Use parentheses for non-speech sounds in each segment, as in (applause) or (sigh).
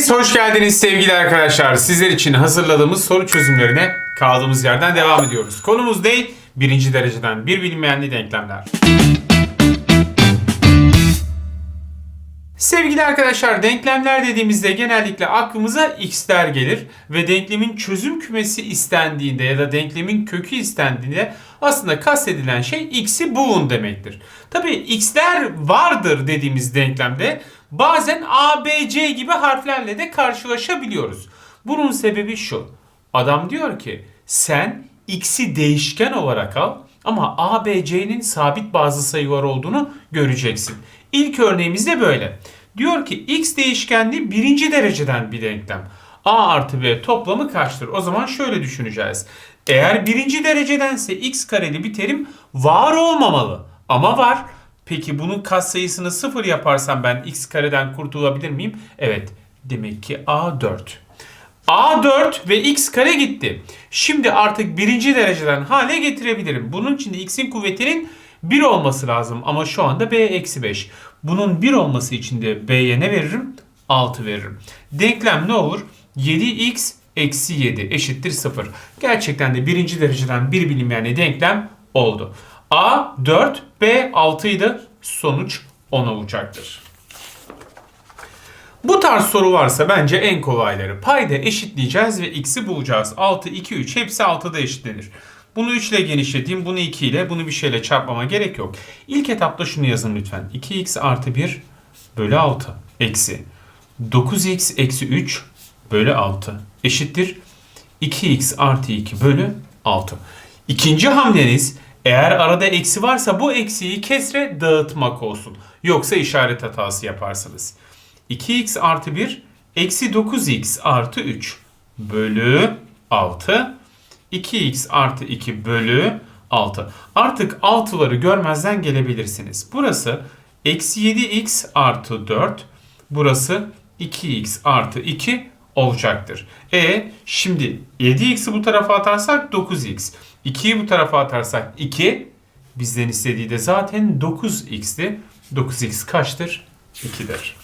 Hepiniz hoş geldiniz sevgili arkadaşlar. Sizler için hazırladığımız soru çözümlerine kaldığımız yerden devam ediyoruz. Konumuz ne? Birinci dereceden bir bilinmeyenli denklemler. Sevgili arkadaşlar denklemler dediğimizde genellikle aklımıza x'ler gelir ve denklemin çözüm kümesi istendiğinde ya da denklemin kökü istendiğinde aslında kastedilen şey x'i bulun demektir. Tabii x'ler vardır dediğimiz denklemde bazen a, b, c gibi harflerle de karşılaşabiliyoruz. Bunun sebebi şu. Adam diyor ki sen x'i değişken olarak al ama a, b, c'nin sabit bazı sayılar olduğunu göreceksin. İlk örneğimiz de böyle. Diyor ki x değişkenli birinci dereceden bir denklem. a artı b toplamı kaçtır? O zaman şöyle düşüneceğiz. Eğer birinci derecedense x kareli bir terim var olmamalı. Ama var. Peki bunun katsayısını sıfır yaparsam ben x kareden kurtulabilir miyim? Evet. Demek ki a 4. A4 ve x kare gitti. Şimdi artık birinci dereceden hale getirebilirim. Bunun için de x'in kuvvetinin 1 olması lazım ama şu anda b eksi 5. Bunun 1 olması için de b'ye ne veririm? 6 veririm. Denklem ne olur? 7x eksi 7 eşittir 0. Gerçekten de birinci dereceden bir bilinmeyenli denklem oldu. A 4, B 6 idi. Sonuç 10 olacaktır. Bu tarz soru varsa bence en kolayları. Payda eşitleyeceğiz ve x'i bulacağız. 6, 2, 3 hepsi 6'da eşitlenir. Bunu 3 ile genişleteyim, bunu 2 ile, bunu bir şeyle çarpmama gerek yok. İlk etapta şunu yazın lütfen. 2x artı 1 bölü 6 eksi 9x eksi 3 bölü 6 eşittir 2x artı 2 bölü 6. İkinci hamleniz eğer arada eksi varsa bu eksiyi kesre dağıtmak olsun. Yoksa işaret hatası yaparsınız. 2x artı 1 eksi 9x artı 3 bölü 6 2x artı 2 bölü 6. Artık 6'ları görmezden gelebilirsiniz. Burası eksi 7x artı 4. Burası 2x artı 2 olacaktır. E şimdi 7x'i bu tarafa atarsak 9x. 2'yi bu tarafa atarsak 2. Bizden istediği de zaten 9x'ti. 9x kaçtır? 2'dir.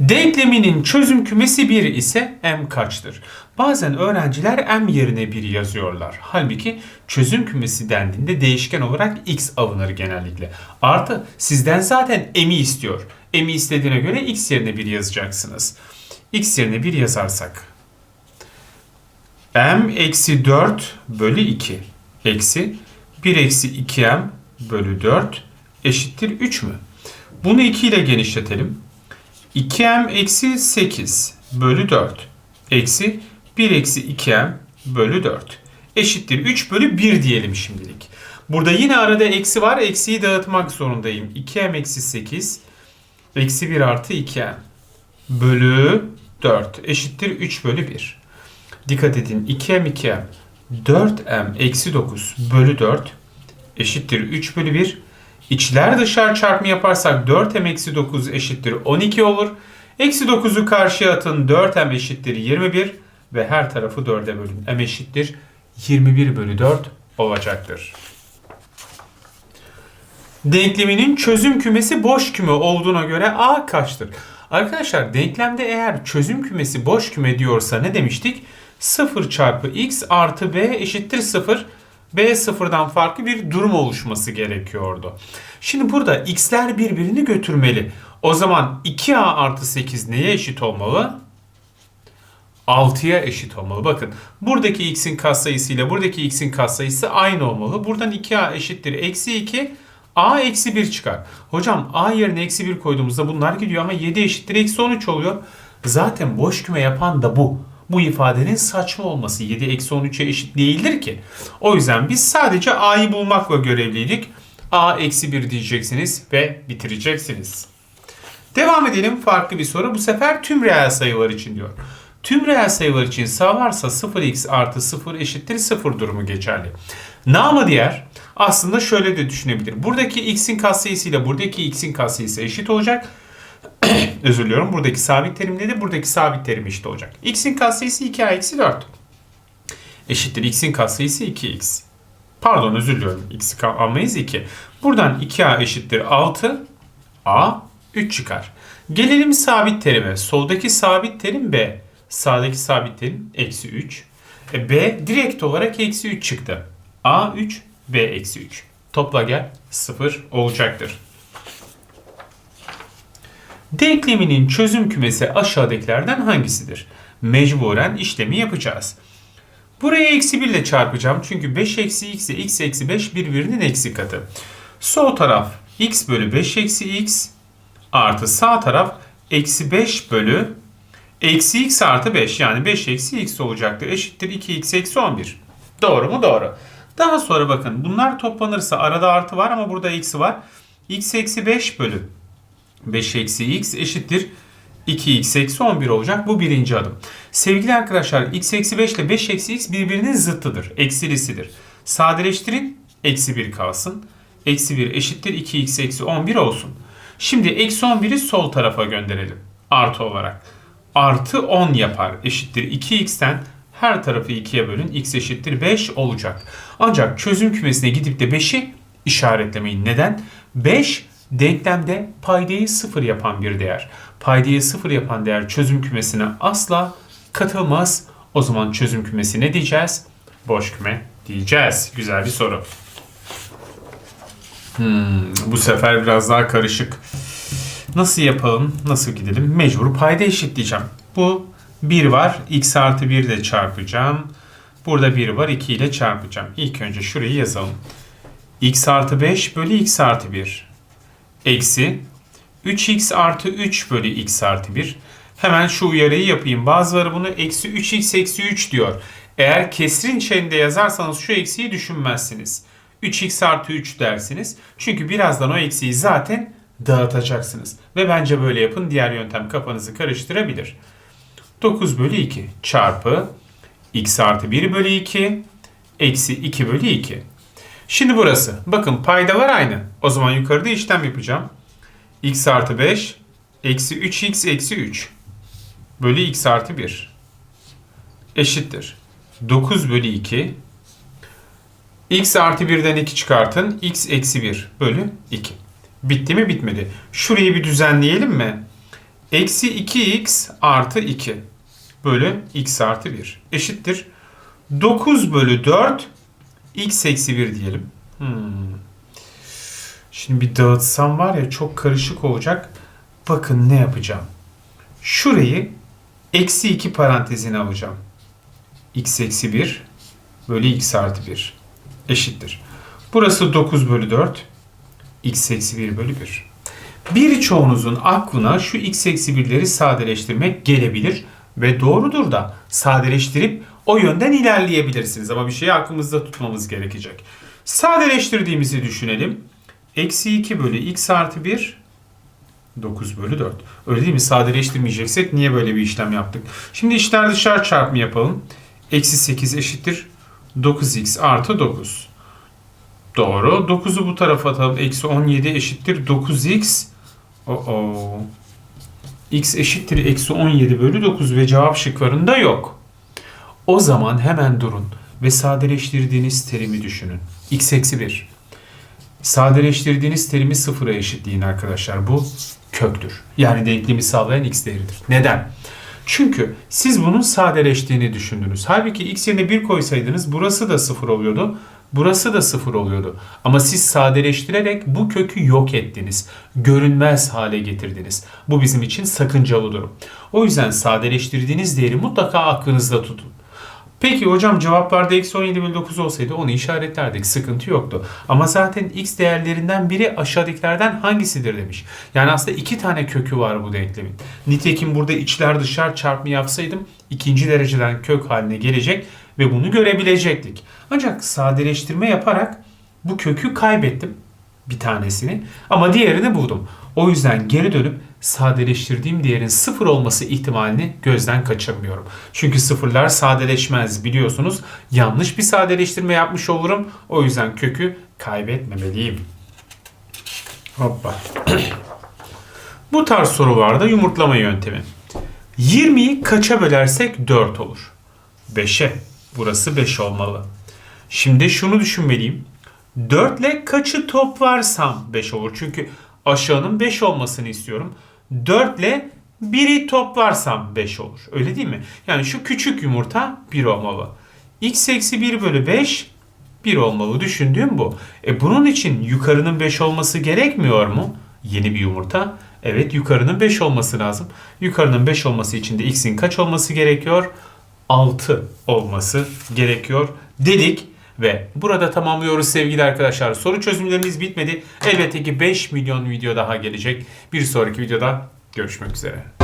Denkleminin çözüm kümesi 1 ise m kaçtır? Bazen öğrenciler m yerine 1 yazıyorlar. Halbuki çözüm kümesi dendiğinde değişken olarak x alınır genellikle. Artı sizden zaten m'i istiyor. m'i istediğine göre x yerine 1 yazacaksınız. X yerine 1 yazarsak m eksi 4 bölü 2 eksi 1 eksi 2m bölü 4 eşittir 3 mü? Bunu 2 ile genişletelim. 2m eksi 8 bölü 4 eksi 1 eksi 2m bölü 4 eşittir 3 bölü 1 diyelim şimdilik. Burada yine arada eksi var. Eksiyi dağıtmak zorundayım. 2m eksi 8 eksi 1 artı 2m bölü 4 eşittir 3 bölü 1. Dikkat edin 2m 2m 4m eksi 9 bölü 4 eşittir 3 bölü 1. İçler dışlar çarpımı yaparsak 4m eksi 9 eşittir 12 olur. Eksi 9'u karşıya atın 4m eşittir 21 ve her tarafı 4'e bölün. m eşittir 21 bölü 4 olacaktır. Denkleminin çözüm kümesi boş küme olduğuna göre a kaçtır? Arkadaşlar denklemde eğer çözüm kümesi boş küme diyorsa ne demiştik? 0 çarpı x artı b eşittir 0. B sıfırdan farklı bir durum oluşması gerekiyordu. Şimdi burada x'ler birbirini götürmeli. O zaman 2a artı 8 neye eşit olmalı? 6'ya eşit olmalı. Bakın buradaki x'in katsayısı ile buradaki x'in katsayısı aynı olmalı. Buradan 2a eşittir eksi 2. a eksi 1 çıkar. Hocam a yerine eksi 1 koyduğumuzda bunlar gidiyor ama 7 eşittir eksi 13 oluyor. Zaten boş küme yapan da bu bu ifadenin saçma olması 7 eksi 13'e eşit değildir ki. O yüzden biz sadece a'yı bulmakla görevliydik. a eksi 1 diyeceksiniz ve bitireceksiniz. Devam edelim farklı bir soru. Bu sefer tüm reel sayılar için diyor. Tüm reel sayılar için sağ varsa 0x artı 0 eşittir 0 durumu geçerli. Namı diğer aslında şöyle de düşünebilir. Buradaki x'in katsayısı ile buradaki x'in katsayısı eşit olacak. (clears throat) Özür diliyorum. Buradaki sabit terim neydi? Buradaki sabit terim eşit olacak. x'in katsayısı 2a eksi 4. Eşittir x'in katsayısı 2x. Pardon özür diliyorum. x'i almayız 2. Buradan 2a eşittir 6. a 3 çıkar. Gelelim sabit terime. Soldaki sabit terim B. Sağdaki sabit terim eksi 3. E, B direkt olarak eksi 3 çıktı. A 3, B eksi 3. Topla gel 0 olacaktır. Denkleminin çözüm kümesi aşağıdakilerden hangisidir? Mecburen işlemi yapacağız. Buraya eksi 1 ile çarpacağım. Çünkü 5 eksi x ile x eksi 5 birbirinin eksi katı. Sol taraf x bölü 5 eksi x artı sağ taraf eksi 5 bölü eksi x artı 5 yani 5 eksi x olacaktır. Eşittir 2x eksi 11. Doğru mu? Doğru. Daha sonra bakın bunlar toplanırsa arada artı var ama burada eksi var. x eksi 5 bölü 5 eksi x eşittir 2x eksi 11 olacak. Bu birinci adım. Sevgili arkadaşlar x eksi 5 ile 5 eksi x birbirinin zıttıdır. Eksilisidir. Sadeleştirin. Eksi 1 kalsın. Eksi 1 eşittir 2x eksi 11 olsun. Şimdi eksi 11'i sol tarafa gönderelim. Artı olarak. Artı 10 yapar. Eşittir 2x'ten her tarafı 2'ye bölün. x eşittir 5 olacak. Ancak çözüm kümesine gidip de 5'i işaretlemeyin. Neden? 5 denklemde paydayı 0 yapan bir değer. Paydayı 0 yapan değer çözüm kümesine asla katılmaz. O zaman çözüm kümesi ne diyeceğiz? Boş küme diyeceğiz. Güzel bir soru. Hmm, bu sefer biraz daha karışık. Nasıl yapalım? Nasıl gidelim? Mecbur payda eşitleyeceğim. Bu 1 var. x artı 1 ile çarpacağım. Burada 1 var. 2 ile çarpacağım. İlk önce şurayı yazalım. x artı 5 bölü x artı 1. Eksi 3x artı 3 bölü x artı 1. Hemen şu uyarıyı yapayım. Bazıları bunu eksi 3x eksi 3 diyor. Eğer kesrin içerisinde yazarsanız şu eksiyi düşünmezsiniz. 3x artı 3 dersiniz. Çünkü birazdan o eksiyi zaten dağıtacaksınız. Ve bence böyle yapın. Diğer yöntem kafanızı karıştırabilir. 9 bölü 2 çarpı x artı 1 bölü 2 eksi 2 bölü 2. Şimdi burası. Bakın paydalar aynı. O zaman yukarıda işlem yapacağım. x artı 5 eksi 3x eksi 3 bölü x artı 1 eşittir. 9 bölü 2 x artı 1'den 2 çıkartın. x eksi 1 bölü 2. Bitti mi bitmedi. Şurayı bir düzenleyelim mi? Eksi 2x artı 2 bölü x artı 1 eşittir. 9 bölü 4 x eksi 1 diyelim. Hmm. Şimdi bir dağıtsam var ya çok karışık olacak. Bakın ne yapacağım. Şurayı eksi 2 parantezine alacağım. x eksi 1 bölü x artı 1 eşittir. Burası 9 bölü 4 x eksi 1 bölü 1. Birçoğunuzun aklına şu x eksi 1'leri sadeleştirmek gelebilir ve doğrudur da sadeleştirip o yönden ilerleyebilirsiniz. Ama bir şeyi aklımızda tutmamız gerekecek. Sadeleştirdiğimizi düşünelim. Eksi 2 bölü x artı 1 9 bölü 4. Öyle değil mi? Sadeleştirmeyeceksek niye böyle bir işlem yaptık? Şimdi içler dışarı çarpımı yapalım. Eksi 8 eşittir 9x artı 9. Doğru. 9'u bu tarafa atalım. Eksi 17 eşittir 9x. Oo. X eşittir eksi 17 bölü 9 ve cevap şıklarında yok. O zaman hemen durun ve sadeleştirdiğiniz terimi düşünün. x eksi 1. Sadeleştirdiğiniz terimi sıfıra eşitleyin arkadaşlar. Bu köktür. Yani denklemi sağlayan x değeridir. Neden? Çünkü siz bunun sadeleştiğini düşündünüz. Halbuki x yerine 1 koysaydınız burası da 0 oluyordu. Burası da 0 oluyordu. Ama siz sadeleştirerek bu kökü yok ettiniz. Görünmez hale getirdiniz. Bu bizim için sakıncalı durum. O yüzden sadeleştirdiğiniz değeri mutlaka aklınızda tutun. Peki hocam cevaplarda eksi 17 bölü 9 olsaydı onu işaretlerdik. Sıkıntı yoktu. Ama zaten x değerlerinden biri aşağıdakilerden hangisidir demiş. Yani aslında iki tane kökü var bu denklemin. Nitekim burada içler dışlar çarpımı yapsaydım ikinci dereceden kök haline gelecek ve bunu görebilecektik. Ancak sadeleştirme yaparak bu kökü kaybettim bir tanesini ama diğerini buldum. O yüzden geri dönüp sadeleştirdiğim değerin sıfır olması ihtimalini gözden kaçırmıyorum. Çünkü sıfırlar sadeleşmez biliyorsunuz. Yanlış bir sadeleştirme yapmış olurum. O yüzden kökü kaybetmemeliyim. Hoppa. Bu tarz sorularda yumurtlama yöntemi. 20'yi kaça bölersek 4 olur? 5'e. Burası 5 olmalı. Şimdi şunu düşünmeliyim. 4 ile kaçı toplarsam 5 olur. Çünkü aşağının 5 olmasını istiyorum. 4 ile 1'i toplarsam 5 olur. Öyle değil mi? Yani şu küçük yumurta 1 olmalı. x eksi 1 bölü 5 1 olmalı. Düşündüğüm bu. E bunun için yukarının 5 olması gerekmiyor mu? Yeni bir yumurta. Evet yukarının 5 olması lazım. Yukarının 5 olması için de x'in kaç olması gerekiyor? 6 olması gerekiyor dedik. Ve burada tamamlıyoruz sevgili arkadaşlar. Soru çözümlerimiz bitmedi. Elbette ki 5 milyon video daha gelecek. Bir sonraki videoda görüşmek üzere.